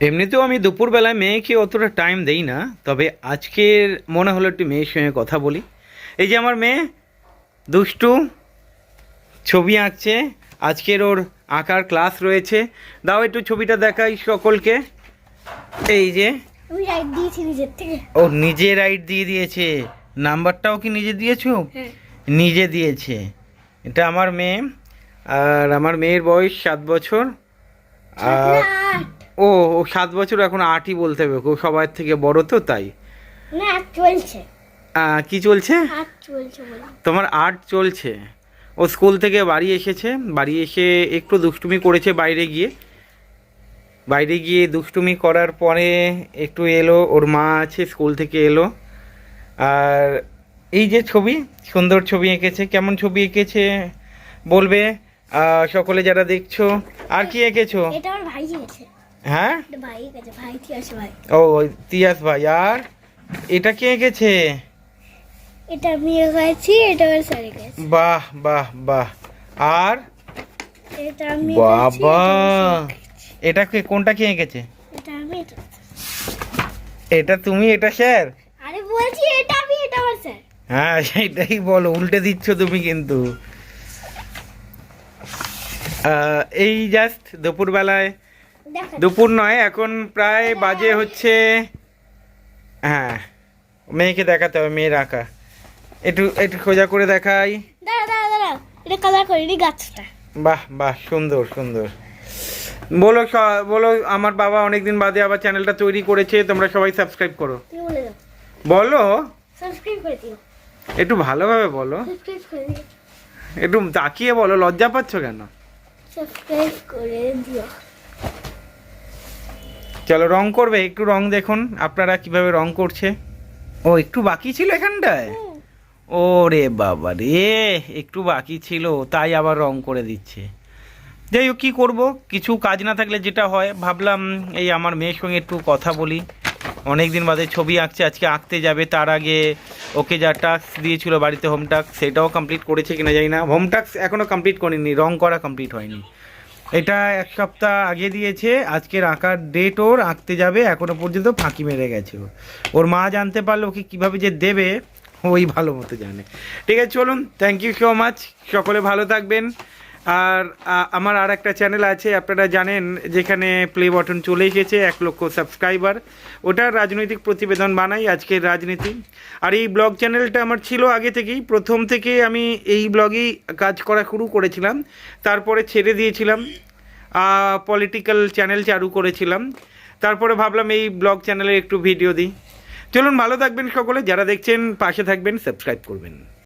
এমনিতেও আমি দুপুরবেলায় মেয়েকে অতটা টাইম দেই না তবে আজকের মনে হলো একটু মেয়ের সঙ্গে কথা বলি। এই যে আমার মেয়ে দুষ্টু ছবি আঁকছে আজকের ওর আঁকার ক্লাস রয়েছে। দাও একটু ছবিটা দেখাই সকলকে। এই যে ও নিজে রাইট দিয়ে দিয়েছে। নাম্বারটাও কি নিজে দিয়েছ? হ্যাঁ। নিজে দিয়েছে। এটা আমার মেয়ে আর আমার মেয়ের বয়স সাত বছর। আর ও সাত বছর এখন আটই বলতে হবে ও সবার থেকে বড় তো তাই। না চলছে। কি চলছে? চলছে তোমার আর্ট চলছে। ও স্কুল থেকে বাড়ি এসেছে বাড়ি এসে একটু দুষ্টুমি করেছে বাইরে গিয়ে। বাইরে গিয়ে দুষ্টুমি করার পরে একটু এলো ওর মা আছে স্কুল থেকে এলো। আর এই যে ছবি সুন্দর ছবি এঁকেছে কেমন ছবি এঁকেছে বলবে? সকলে যারা দেখছ আর কি এঁকেছো? এটা আমার ভাই গেছে হ্যাঁ? ও তিয়াস ভাই আর? এটা কে এঁকেছে এটা আমি গেছি এটা আমার স্যারে গেছে। বাহ বাহ বাহ। আর? এটা আমি বাবা! এটা কে কোনটা কে এঁকেছে এটা আমি এটা তুমি এটা স্যার? আরে বলছি এটা আমি এটা আমার স্যার। হ্যাঁ সেইটাই বলো উল্টে দিচ্ছ তুমি কিন্তু। এই জাস্ট দুপুরবেলায় দুপুর নয় এখন প্রায় বাজে হচ্ছে হ্যাঁ মেয়েকে দেখাতে হবে মেয়ের আঁকা। একটু একটু খোঁজা করে দেখাই। দাঁড়া দাঁড়া দাঁড়া এটা কালার করিনি গাছটা। বাহ বাহ সুন্দর সুন্দর। বলো বলো আমার বাবা অনেকদিন বাদে আবার চ্যানেলটা তৈরি করেছে তোমরা সবাই সাবস্ক্রাইব করো। বলে দাও। বলো। সাবস্ক্রাইব করে দিও। একটু ভালোভাবে বলো। সাবস্ক্রাইব করে দিও। একটু তাকিয়ে বলো লজ্জা পাচ্ছ কেন? সাবস্ক্রাইব করে দিও। চলো রং করবে একটু রং দেখুন আপনারা কীভাবে রং করছে। ও একটু বাকি ছিল এখানটায়? ও রে বাবা রে একটু বাকি ছিল তাই আবার রং করে দিচ্ছে। যাই হোক কী করব? কিছু কাজ না থাকলে যেটা হয় ভাবলাম এই আমার মেয়ের সঙ্গে একটু কথা বলি। অনেক দিন বাদে ছবি আঁকছে আজকে আঁকতে যাবে তার আগে ওকে যা টাস্ক দিয়েছিল বাড়িতে হোম টাস্ক সেটাও কমপ্লিট করেছে কিনা জানি না। হোম টাস্ক এখনও কমপ্লিট করিনি রং করা কমপ্লিট হয়নি। এটা এক সপ্তাহ আগে দিয়েছে, আজকের আঁকার ডেট ওর, আঁকতে যাবে, এখনও পর্যন্ত ফাঁকি মেরে গেছে। ওর মা জানতে পারল ওকে কীভাবে যে দেবে, ওই ভালো মতো জানে ঠিক আছে, চলুন থ্যাংক ইউ সো মাচ সকলে ভালো থাকবেন আর আমার আর একটা চ্যানেল আছে, আপনারা জানেন, যেখানে প্লে বটন চলে এসেছে, এক লক্ষ সাবস্ক্রাইবার ওটার রাজনৈতিক প্রতিবেদন বানাই আজকের রাজনীতি। আর এই ব্লগ চ্যানেলটা আমার ছিল আগে থেকেই। প্রথম থেকে আমি এই ব্লগেই কাজ করা শুরু করেছিলাম। তারপরে ছেড়ে দিয়েছিলাম। পলিটিক্যাল চ্যানেল চালু করেছিলাম। তারপরে ভাবলাম এই ব্লগ চ্যানেলে একটু ভিডিও দিই। চলুন, ভালো থাকবেন সকলে। যারা দেখছেন, পাশে থাকবেন সাবস্ক্রাইব করবেন।